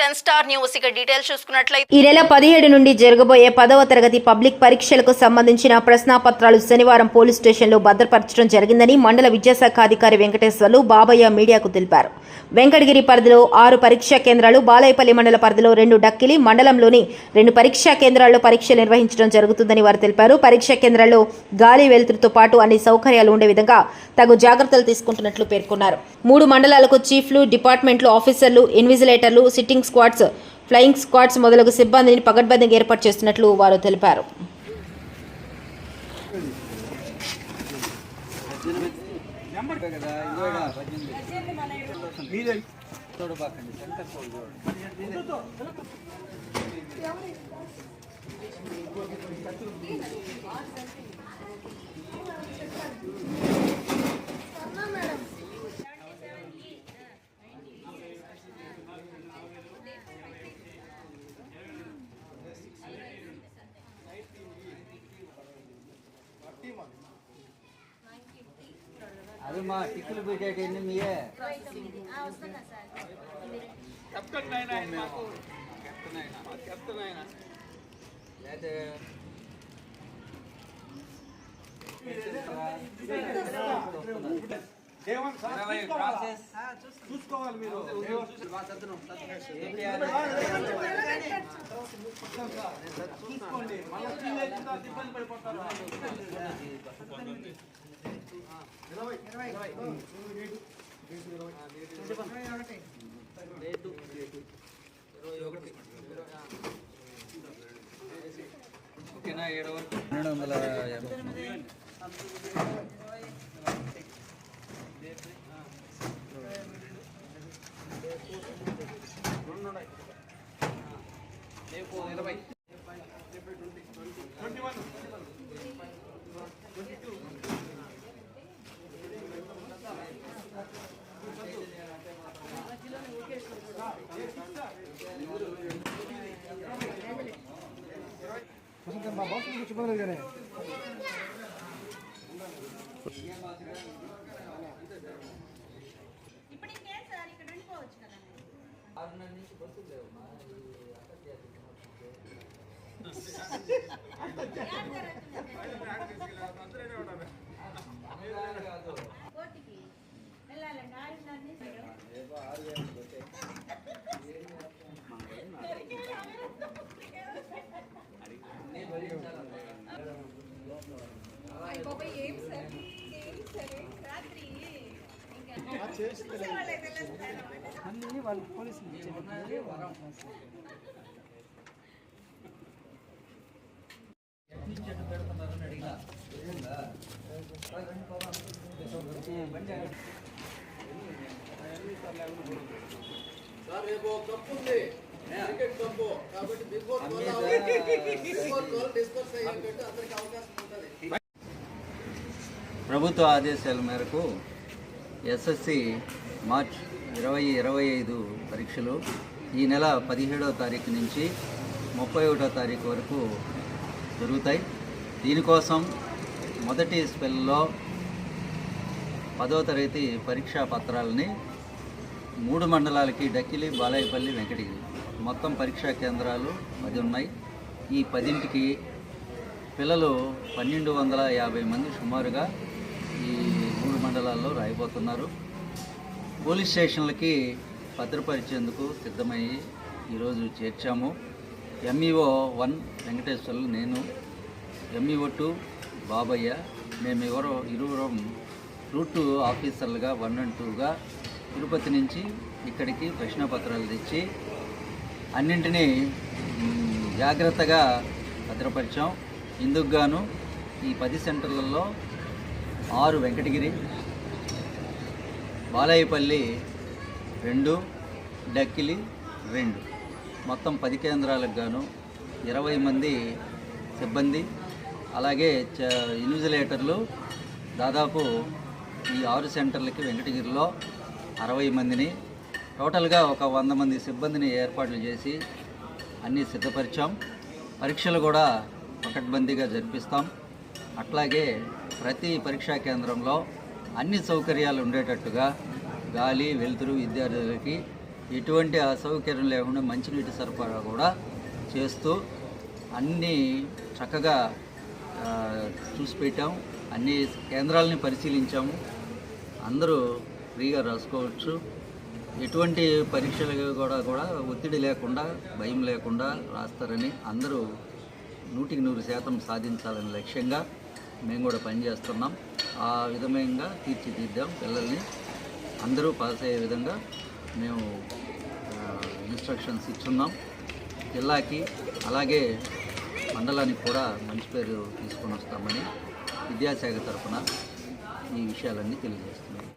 Ten star news. ఇక details చూసుకున్నట్లయితే ఈ నెల పదిహేడు నుండి జరగబోయే పదవ తరగతి పబ్లిక్ పరీక్షలకు సంబంధించిన ప్రశ్నాపత్రాలు శనివారం పోలీస్ స్టేషన్లో భద్రపరచడం జరిగిందని మండల విద్యాశాఖ అధికారి వెంకటేశ్వర్లు బాబయ్య మీడియాకు తెలిపారు. వెంకటగిరి పరిధిలో ఆరు పరీక్షా కేంద్రాలు బాలాయపల్లి మండల పరిధిలో రెండు డక్కిలి మండలంలోని రెండు పరీక్షా కేంద్రాల్లో పరీక్షలు నిర్వహించడం జరుగుతుందని వారు తెలిపారు. పరీక్షా కేంద్రాల్లో గాలి వెలుతురుతో పాటు అన్ని సౌకర్యాలు ఉండే విధంగా తగు జాగ్రత్తలు తీసుకుంటున్నట్లు పేర్కొన్నారు. మూడు మండలాలకు చీఫ్లు డిపార్ట్మెంట్లు ఆఫీసర్లు ఇన్విజిలేటర్లు సిట్టింగ్ స్క్వాడ్స్ ఫ్లయింగ్ స్క్వాడ్స్ మొదలగు సిబ్బందిని పగడ్బందీగా ఏర్పాటు చేస్తున్నట్లు వారు తెలిపారు. చూడబాకండి సెంటర్ అది మా టిక్కులు పెట్టేటన్ని మీయే? కెప్టెన్ ఆయన మాకు కెప్టెన్ కెప్టెన్ చూసుకోవాలి మీరు. చూసుకోండి మళ్ళీ ఇబ్బంది పడిపోతారు ఓకేనా ఏడు వరకు. రెండు వందల యాభై. ఆరున్నర నుంచి బస్సులు లేవు మా ఈ అన్నదానం కాదు రేపు ఆరు వేలకు అన్నీ వాళ్ళు పోలీసులు సార్ రేపు ఉంది క్రికెట్ కప్పు కాబట్టి బిఫోర్ బిఫోర్ డిస్కస్ అయ్యేటట్టు అందరికి అవకాశం ఉంటుంది ప్రభుత్వ ఆదేశాల మేరకు ఎస్ఎస్సి మార్చ్ ఇరవై ఇరవై ఐదు పరీక్షలు. ఈ నెల పదిహేడవ తారీఖు నుంచి ముప్పై ఒకటో తారీఖు వరకు జరుగుతాయి. దీనికోసం మొదటి స్పెల్లో పదో తరగతి పరీక్షా పత్రాలని మూడు మండలాలకి డక్కిలి బాలాయపల్లి వెంకటగిరి. మొత్తం పరీక్షా కేంద్రాలు పది ఉన్నాయి. ఈ పదింటికి పిల్లలు పన్నెండు వందల యాభై మంది సుమారుగా ఈ మండలాల్లో రాయబోతున్నారు. పోలీస్ స్టేషన్లకి భద్రపరిచేందుకు సిద్ధమయ్యి ఈరోజు చేర్చాము. ఎంఈఓ వన్ వెంకటేశ్వర్లు నేను ఎంఈఓ టూ బాబయ్య మేము ఎవరో ఇరువురం రూట్ ఆఫీసర్లుగా వన్ అండ్ టూగా తిరుపతి నుంచి ఇక్కడికి ప్రశ్నపత్రాలు తెచ్చి అన్నింటినీ జాగ్రత్తగా భద్రపరిచాం. ఇందుకు గాను ఈ పది సెంటర్లలో ఆరు వెంకటగిరి బాలాయపల్లి రెండు డక్కిలి రెండు. మొత్తం పది కేంద్రాలకు గాను ఇరవై మంది సిబ్బంది అలాగే చ ఇన్విజిలేటర్లు దాదాపు ఈ ఆరు సెంటర్లకి వెంకటగిరిలో అరవై మందిని టోటల్గా ఒక వంద మంది సిబ్బందిని ఏర్పాట్లు చేసి అన్నీ సిద్ధపరిచాం. పరీక్షలు కూడా పకడ్బందీగా జరిపిస్తాం. అట్లాగే ప్రతి పరీక్షా కేంద్రంలో అన్ని సౌకర్యాలు ఉండేటట్టుగా గాలి వెలుతురు విద్యార్థులకి ఎటువంటి అసౌకర్యం లేకుండా మంచినీటి సరఫరా కూడా చేస్తూ అన్నీ చక్కగా చూసి పెట్టాం. అన్ని కేంద్రాలని పరిశీలించాము. అందరూ ఫ్రీగా రాసుకోవచ్చు. ఎటువంటి పరీక్షలు కూడా కూడా ఒత్తిడి లేకుండా భయం లేకుండా రాస్తారని అందరూ నూటికి నూరు శాతం సాధించాలని లక్ష్యంగా మేము కూడా పనిచేస్తున్నాం ఆ విధంగా తీర్చిదిద్దాం పిల్లల్ని. అందరూ పాస్ అయ్యే విధంగా మేము ఇన్స్ట్రక్షన్స్ ఇచ్చున్నాం. జిల్లాకి అలాగే మండలానికి కూడా మంచి పేరు తీసుకొని వస్తామని విద్యాశాఖ తరఫున ఈ విషయాలన్నీ తెలియజేస్తాం